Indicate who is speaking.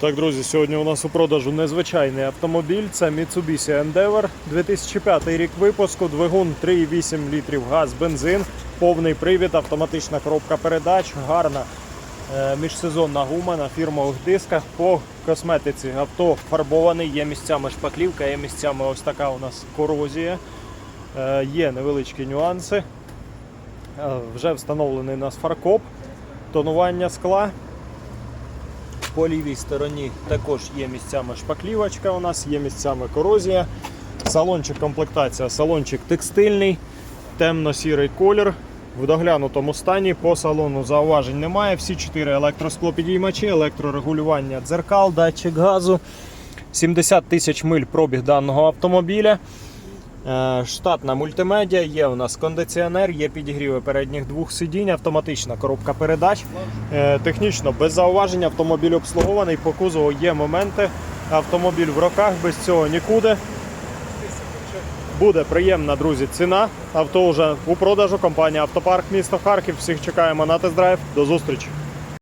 Speaker 1: Так, друзі, сьогодні у нас у продажу незвичайний автомобіль. Це Mitsubishi Endeavor, 2005 рік випуску, двигун 3,8 літрів газ, бензин, повний привід, автоматична коробка передач, гарна е, міжсезонна гума на фірмових дисках. По косметиці авто фарбований, є місцями шпаклівка, є місцями ось така у нас корозія. Е, Є невеличкі нюанси. Е, Вже встановлений у нас фаркоп, тонування скла. По лівій стороні також є місцями шпаклівочка, у нас є місцями корозія. Салончик комплектація, салончик текстильний, темно-сірий колір. В доглянутому стані по салону зауважень немає. Всі чотири електросклопідіймачі, електрорегулювання дзеркал, датчик газу. 70 тисяч миль пробіг даного автомобіля. Е, Штатна мультимедіа, є у нас кондиціонер, є підігріви передніх двох сидінь, автоматична коробка передач. Е, Технічно без зауважень автомобіль обслугований, по кузову є моменти. Автомобіль в роках, без цього нікуди. Буде приємна, друзі, ціна. Авто вже у продажу. Компанія Автопарк місто Харків. Всіх чекаємо на тест-драйв. До зустрічі!